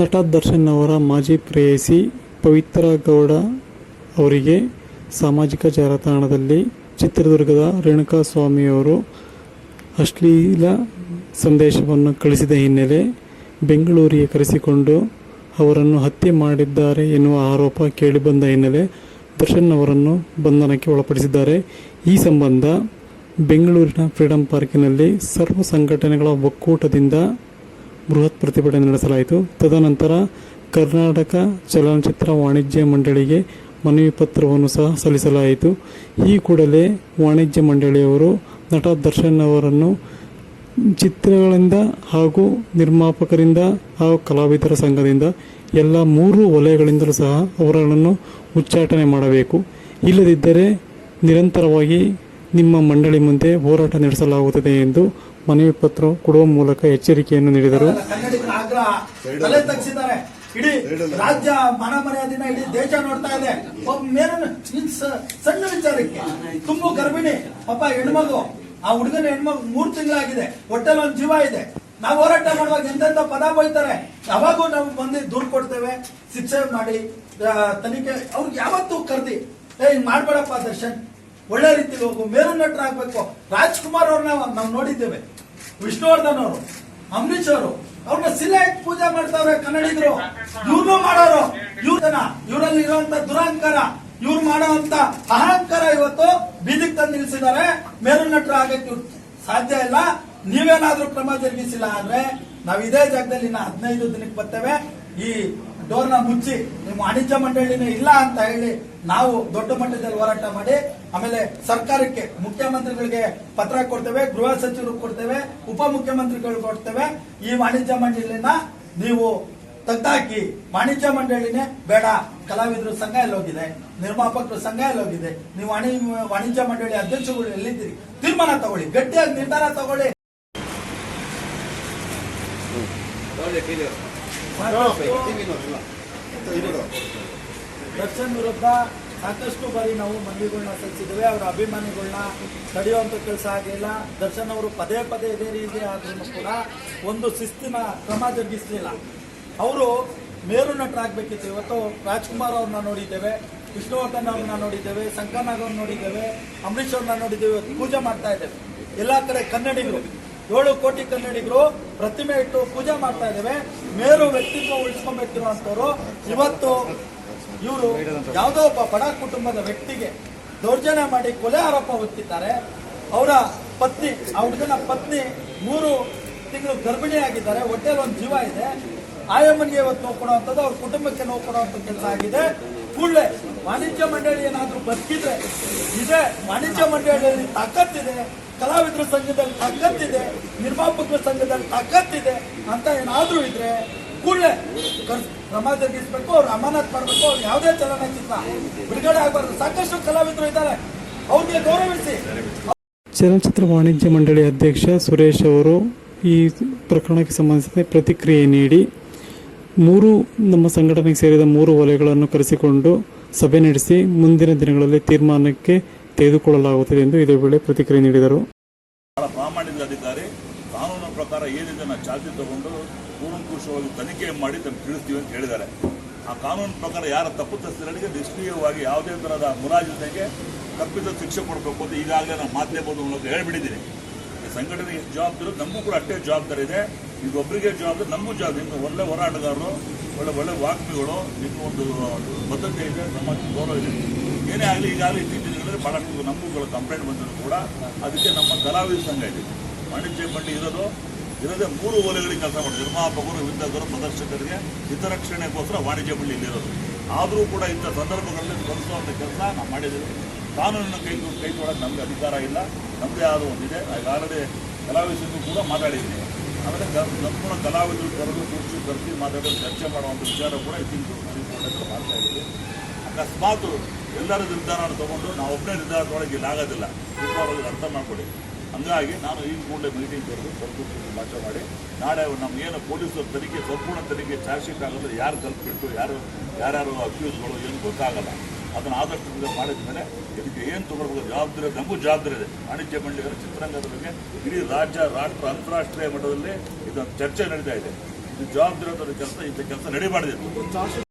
ನಟ ದರ್ಶನ್ ಅವರ ಮಾಜಿ ಪ್ರೇಯಸಿ ಪವಿತ್ರ ಗೌಡ ಅವರಿಗೆ ಸಾಮಾಜಿಕ ಜಾಲತಾಣದಲ್ಲಿ ಚಿತ್ರದುರ್ಗದ ರೇಣುಕಾ ಸ್ವಾಮಿಯವರು ಅಶ್ಲೀಲ ಸಂದೇಶವನ್ನು ಕಳಿಸಿದ ಹಿನ್ನೆಲೆ ಬೆಂಗಳೂರಿಗೆ ಕರೆಸಿಕೊಂಡು ಅವರನ್ನು ಹತ್ಯೆ ಮಾಡಿದ್ದಾರೆ ಎನ್ನುವ ಆರೋಪ ಕೇಳಿಬಂದ ಹಿನ್ನೆಲೆ ದರ್ಶನ್ ಅವರನ್ನು ಬಂಧನಕ್ಕೆ ಒಳಪಡಿಸಿದ್ದಾರೆ. ಈ ಸಂಬಂಧ ಬೆಂಗಳೂರಿನ ಫ್ರೀಡಂ ಪಾರ್ಕಿನಲ್ಲಿ ಸರ್ವ ಸಂಘಟನೆಗಳ ಒಕ್ಕೂಟದಿಂದ ಬೃಹತ್ ಪ್ರತಿಭಟನೆ ನಡೆಸಲಾಯಿತು. ತದನಂತರ ಕರ್ನಾಟಕ ಚಲನಚಿತ್ರ ವಾಣಿಜ್ಯ ಮಂಡಳಿಗೆ ಮನವಿ ಪತ್ರವನ್ನು ಸಹ ಸಲ್ಲಿಸಲಾಯಿತು. ಈ ಕೂಡಲೇ ವಾಣಿಜ್ಯ ಮಂಡಳಿಯವರು ನಟ ದರ್ಶನ್ ಅವರನ್ನು ಚಿತ್ರಗಳಿಂದ ಹಾಗೂ ನಿರ್ಮಾಪಕರಿಂದ ಹಾಗೂ ಕಲಾವಿದರ ಸಂಘದಿಂದ ಎಲ್ಲ ಮೂರು ವಲಯಗಳಿಂದಲೂ ಸಹ ಅವರನ್ನು ಉಚ್ಚಾಟನೆ ಮಾಡಬೇಕು. ಇಲ್ಲದಿದ್ದರೆ ನಿರಂತರವಾಗಿ ನಿಮ್ಮ ಮಂಡಳಿ ಮುಂದೆ ಹೋರಾಟ ನಡೆಸಲಾಗುತ್ತದೆ ಎಂದು ಮನವಿ ಪತ್ರ ಕೊಡುವ ಮೂಲಕ ಎಚ್ಚರಿಕೆಯನ್ನು ನೀಡಿದರು. ತಲೆ ತಗ್ಸಿದ್ದಾರೆ. ಇಡೀ ರಾಜ್ಯ ಮನ ಮರ್ಯಾದಿನ ಇಡೀ ದೇಶ ನೋಡ್ತಾ ಇದೆ. ಸಣ್ಣ ವಿಚಾರಕ್ಕೆ. ತುಂಬು ಗರ್ಭಿಣಿ, ಪಾಪ ಹೆಣ್ಮಗು. ಆ ಹುಡುಗನ ಹೆಣ್ಮಗು ಮೂರ್ ತಿಂಗಳಾಗಿದೆ. ಹೊಟ್ಟೆಲ್ ಒಂದ್ ಜೀವ ಇದೆ. ನಾವು ಹೋರಾಟ ಮಾಡುವಾಗ ಎಂತೆಂತ ಪದ ಬೈತಾರೆ. ಯಾವಾಗೂ ನಾವು ಬಂದು ದೂರ್ ಕೊಡ್ತೇವೆ. ಶಿಕ್ಷೆ ಮಾಡಿ ತನಿಖೆ. ಅವ್ರಿಗೆ ಯಾವತ್ತೂ ಕರ್ದಿ ಏ ಮಾಡ್ಬೇಡಪ್ಪ ದರ್ಶನ್. ಒಳ್ಳೆ ರೀತಿಯಲ್ಲಿ ಹೋಗು ಮೇರು ನಟರಾಗ್ಬೇಕು ರಾಜ್ಕುಮಾರ್ ಅವ್ರನ್ನ ನಾವು ನೋಡಿದ್ದೇವೆ. ವಿಷ್ಣುವರ್ಧನ್ ಅವರು ಅಂಬರೀಶ್ ಅವರು, ಅವ್ರನ್ನ ಶಿಲೆ ಪೂಜೆ ಮಾಡ್ತಾವ್ರೆ ಕನ್ನಡಿಗರು. ಇವ್ರನ್ನೂ ಮಾಡೋರು. ಇವ್ರನ್ನ ಇವರಲ್ಲಿ ಇರುವಂತ ದುರಹಂಕಾರ ಇವ್ರು ಮಾಡುವಂತ ಅಹಂಕಾರ ಇವತ್ತು ಬೀದಿಗೆ ತಂದು ನಿಲ್ಸಿದ್ದಾರೆ. ಮೇಲು ಆಗಕ್ಕೆ ಸಾಧ್ಯ ಇಲ್ಲ. ನೀವೇನಾದ್ರೂ ಕ್ರಮ ಜರುಗಿಸಿಲ್ಲ ಅಂದ್ರೆ ನಾವು ಇದೇ ಜಾಗದಲ್ಲಿ ಇನ್ನ ಹದಿನೈದು ದಿನಕ್ಕೆ ಬರ್ತೇವೆ. ಈ ಡೋರ್ನ ಮುಚ್ಚಿ ನಿಮ್ಮ ವಾಣಿಜ್ಯ ಮಂಡಳಿನೇ ಇಲ್ಲ ಅಂತ ಹೇಳಿ ನಾವು ದೊಡ್ಡ ಮಟ್ಟದಲ್ಲಿ ಹೋರಾಟ ಮಾಡಿ ಆಮೇಲೆ ಸರ್ಕಾರಕ್ಕೆ ಮುಖ್ಯಮಂತ್ರಿಗಳಿಗೆ ಪತ್ರ ಕೊಡ್ತೇವೆ ಗೃಹ ಸಚಿವರು ಕೊಡ್ತೇವೆ ಉಪ ಮುಖ್ಯಮಂತ್ರಿಗಳು ಕೊಡ್ತೇವೆ. ಈ ವಾಣಿಜ್ಯ ಮಂಡಳಿನ ನೀವು ತೆಗ್ದಾಕಿ ವಾಣಿಜ್ಯ ಮಂಡಳಿನೇ ಬೇಡ ಕಲಾವಿದರು ಸಂಘ ಎಲ್ಲೋಗಿದೆ ನಿರ್ಮಾಪಕರು ಸಂಘ ಎಲ್ಲೋಗಿದೆ. ನೀವು ವಾಣಿ ವಾಣಿಜ್ಯ ಮಂಡಳಿ ಅಧ್ಯಕ್ಷಗಳು ಎಲ್ಲಿದ್ದೀರಿ? ತೀರ್ಮಾನ ತಗೊಳ್ಳಿ ಗಟ್ಟಿಯಾಗಿ ನಿರ್ಧಾರ ತಗೊಳ್ಳಿ. ದರ್ಶನ್ ವಿರುದ್ಧ ಸಾಕಷ್ಟು ಬಾರಿ ನಾವು ಮನವಿಗಳನ್ನ ಸಲ್ಲಿಸಿದ್ದೇವೆ ಅವರ ಅಭಿಮಾನಿಗಳನ್ನ ತಡೆಯುವಂಥ ಕೆಲಸ ಆಗಿಲ್ಲ ದರ್ಶನ್ ಅವರು ಪದೇ ಪದೇ ಇದೇ ರೀತಿ ಆದ್ರೂ ಕೂಡ ಒಂದು ಶಿಸ್ತಿನ ಕ್ರಮ ಜರುಗಿಸಲಿಲ್ಲ. ಅವರು ಮೇರು ನಟರಾಗಬೇಕಿತ್ತು. ಇವತ್ತು ರಾಜ್ಕುಮಾರ್ ಅವ್ರನ್ನ ನೋಡಿದ್ದೇವೆ, ವಿಷ್ಣುವರ್ಧನ್ ಅವ್ರನ್ನ ನೋಡಿದ್ದೇವೆ, ಶಂಕರ್ನಾಗ್ ಅವ್ರನ್ನ ನೋಡಿದ್ದೇವೆ ಅಂಬರೀಶ್ ಅವ್ರನ್ನ ನೋಡಿದ್ದೇವೆ, ಇವತ್ತು ಪೂಜೆ ಮಾಡ್ತಾ ಇದ್ದೇವೆ. ಎಲ್ಲ ಕಡೆ ಕನ್ನಡಿಗರು. ಏಳು ಕೋಟಿ ಕನ್ನಡಿಗರು ಪ್ರತಿಮೆ ಇಟ್ಟು ಪೂಜೆ ಮಾಡ್ತಾ ಇದ್ದೇವೆ. ಮೇರು ವ್ಯಕ್ತಿತ್ವ ಉಳಿಸ್ಕೊಂಡ್ಬಿಟ್ಟಿರುವಂತವ್ರು ಇವತ್ತು ಇವರು ಯಾವುದೋ ಒಬ್ಬ ಬಡ ಕುಟುಂಬದ ವ್ಯಕ್ತಿಗೆ ದೌರ್ಜನ್ಯ ಮಾಡಿ ಕೊಲೆ ಆರೋಪ ಹೊತ್ತಿದ್ದಾರೆ. ಅವರ ಪತ್ನಿ, ಆ ಹುಡುಗನ ಪತ್ನಿ ಮೂರು ತಿಂಗಳು ಗರ್ಭಿಣಿಯಾಗಿದ್ದಾರೆ. ಹೊಟ್ಟೆಲಿ ಒಂದು ಜೀವ ಇದೆ. ಆಯಮ್ಮನಿಗೆ ಇವತ್ತು ನೋವು ಕೊಡುವಂಥದ್ದು, ಅವ್ರ ಕುಟುಂಬಕ್ಕೆ ನೋವು ಕೊಡುವಂಥ ಕೆಲಸ ಆಗಿದೆ. ಕೂಡಲೇ ವಾಣಿಜ್ಯ ಮಂಡಳಿ ಏನಾದ್ರೂ ಬದುಕಿದ್ರೆ ಇದೆ ವಾಣಿಜ್ಯ ಮಂಡಳಿಯಲ್ಲಿ ತಾಕತ್ತಿದೆ. ಕಲಾವಿದರ ಸಂಘದಲ್ಲಿ ತಾಕತ್ತಿದೆ, ನಿರ್ಮಾಪಕರ ಸಂಘದಲ್ಲಿ ತಾಕತ್ತಿದೆ ಅಂತ ಏನಾದರೂ ಇದ್ರೆ ಕೂಡಲೇ ಕ್ರಮ ಜರುಗಿಸ್ಬೇಕು ಅವ್ರು ಅಮಾನತ್ ಮಾಡಬೇಕು, ಅವ್ರು ಯಾವುದೇ ಚಲನಚಿತ್ರ ಬಿಡುಗಡೆ ಆಗಬಾರ್ದು. ಸಾಕಷ್ಟು ಕಲಾವಿದರು ಇದ್ದಾರೆ. ಅವ್ರಿಗೆ ಗೌರವಿಸಿ. ಚಲನಚಿತ್ರ ವಾಣಿಜ್ಯ ಮಂಡಳಿ ಅಧ್ಯಕ್ಷ ಸುರೇಶ್ ಅವರು ಈ ಪ್ರಕರಣಕ್ಕೆ ಸಂಬಂಧಿಸಿದ ಪ್ರತಿಕ್ರಿಯೆ ನೀಡಿ, ಮೂರು ನಮ್ಮ ಸಂಘಟನೆಗೆ ಸೇರಿದ ಮೂರು ವಲಯಗಳನ್ನು ಕರೆಸಿಕೊಂಡು ಸಭೆ ನಡೆಸಿ, ಮುಂದಿನ ದಿನಗಳಲ್ಲಿ ತೀರ್ಮಾನಕ್ಕೆ ತೆಗೆದುಕೊಳ್ಳಲಾಗುತ್ತದೆ ಎಂದು ಇದೇ ವೇಳೆ ಪ್ರತಿಕ್ರಿಯೆ ನೀಡಿದರು. ಬಹಳ ಅಧಿಕಾರಿ ಕಾನೂನಿನ ಪ್ರಕಾರ ಏನಿದೆ ಚಾಲ್ತಿ ತಗೊಂಡು ಕೂಲಂಕುಷವಾಗಿ ತನಿಖೆ ಮಾಡಿ ತಮ್ಗೆ ತಿಳಿಸ್ತೀವಿ ಅಂತ ಹೇಳಿದ್ದಾರೆ. ಆ ಕಾನೂನು ಪ್ರಕಾರ ಯಾರ ತಪ್ಪಿತಸ್ಥರಿಗೆ ನಿಷ್ಕ್ರಿಯವಾಗಿ ಯಾವುದೇ ಥರದ ಮುಲಾಜಿಲ್ದಂಗೆ ತಪ್ಪಿತ ಶಿಕ್ಷೆ ಕೊಡಬೇಕು ಅಂತ ಈಗಾಗಲೇ ನಾವು ಮಾಧ್ಯಮದ ಮೂಲಕ ಹೇಳ್ಬಿಟ್ಟಿದ್ದೀನಿ ಈ ಸಂಘಟನೆ ಎಷ್ಟು ಜವಾಬ್ದಾರಿ, ನಮಗೂ ಕೂಡ ಅಷ್ಟೇ ಜವಾಬ್ದಾರಿ ಇದೆ. ಈಗ ಒಬ್ಬರಿಗೆ ಜವಾಬ್ದಾರಿ, ನಮಗೂ ಜವಾಬ್ದಾರಿ. ಒಳ್ಳೆ ಹೋರಾಟಗಾರರು ಒಳ್ಳೆ ಒಳ್ಳೆ ವಾಕ್ಯಗಳು ನಿಮ್ಮ ಒಂದು ಬದ್ಧತೆ ಇದೆ, ನಮ್ಮ ಗೌರವ ಇದೆ. ಏನೇ ಆಗಲಿ, ಈಗಾಗಲೇ ಇತ್ತೀಚಿನ ದಿನಗಳಲ್ಲಿ ಭಾಳಷ್ಟು ಕೂಡ ಕಂಪ್ಲೇಂಟ್ ಬಂದರೂ ಕೂಡ ಅದಕ್ಕೆ ನಮ್ಮ ಕಲಾವಿದ ಸಂಘ ಇದೆ. ವಾಣಿಜ್ಯ ಮಂಡಿ ಇರೋದು, ಇರೋದೇ ಮೂರು ಓಲೆಗಳಿಗೆ ಕೆಲಸ ಮಾಡಿ ನಿರ್ಮಾಪಕರು ವಿದ್ಯಾರ್ಥರು ಪ್ರದರ್ಶಕರಿಗೆ ಹಿತರಕ್ಷಣೆಗೋಸ್ಕರ ವಾಣಿಜ್ಯ ಮಂಡಿ ಇಲ್ಲಿರೋದು ಆದರೂ ಕೂಡ ಇಂಥ ಸಂದರ್ಭಗಳಲ್ಲಿ ಸ್ಪಂದಿಸುವಂಥ ಕೆಲಸ ನಾವು ಮಾಡಿದ್ದೀವಿ. ಕಾನೂನನ್ನು ಕೈ ಕೈ ನಮಗೆ ಅಧಿಕಾರ ಇಲ್ಲ. ನಮ್ಮದೇ ಆದ ಒಂದಿದೆ. ಈಗಾಗಲೇ ಕಲಾವಿದರು ಕೂಡ ಮಾತಾಡಿದ್ದೀನಿ. ಆಮೇಲೆ ನಮ್ಮ ಕಲಾವಿದರು ಕರೆದು ಕೂರಿಸಿ ಕರೆಸಿ ಮಾತಾಡೋದು ಚರ್ಚೆ ಮಾಡುವಂಥ ವಿಚಾರ ಕೂಡ ಇತ್ತೀಚೆಗೆ ಮಾಡ್ತಾ ಇದ್ದೀವಿ. ಅಕಸ್ಮಾತ್ ಎಲ್ಲರ ನಿರ್ಧಾರ ತಗೊಂಡು ನಾವು ಒಬ್ಬನೇ ನಿರ್ಧಾರ ತೊಗೊಳಕ್ಕೆ ಇಲ್ಲಿ ಆಗೋದಿಲ್ಲ ಸುಮಾರು ಅರ್ಥ ಮಾಡಿಕೊಡಿ ಹಂಗಾಗಿ ನಾನು ಈ ಕೂಡಲೇ ಮೀಟಿಂಗ್ ಕರೆದು ಸಂಪೂರ್ಣ ಭಾಷೆ ಮಾಡಿ, ನಾಳೆ ನಮಗೇನು ಪೊಲೀಸರು ತನಿಖೆ, ಸಂಪೂರ್ಣ ತನಿಖೆ ಚಾರ್ಜ್ ಶೀಟ್ ಆಗೋದ್ರೆ ಯಾರು ಕಲ್ಪಿಟ್ಟು ಯಾರು ಯಾರ್ಯಾರು ಅಕ್ಯೂಸ್ಗಳು ಏನು ಗೊತ್ತಾಗಲ್ಲ. ಅದನ್ನು ಆದಷ್ಟು ಮಾಡಿದ ಮೇಲೆ ಇದಕ್ಕೆ ಏನು ತಗೊಳ್ಬೇಕು ಜವಾಬ್ದಾರಿ, ನಮಗೂ ಜವಾಬ್ದಾರಿ ಇದೆ. ವಾಣಿಜ್ಯ ಮಂಡಳಿಗಳ ಚಿತ್ರರಂಗದ ಬಗ್ಗೆ ಇಡೀ ರಾಜ್ಯ, ರಾಷ್ಟ್ರ, ಅಂತಾರಾಷ್ಟ್ರೀಯ ಮಟ್ಟದಲ್ಲಿ ಇದೊಂದು ಚರ್ಚೆ ನಡೀತಾ ಇದೆ. ಇದು ಜವಾಬ್ದಾರಿ ಕೆಲಸ, ಇಂಥ ಕೆಲಸ ನಡೀಬಾರ್ದಿತ್ತು.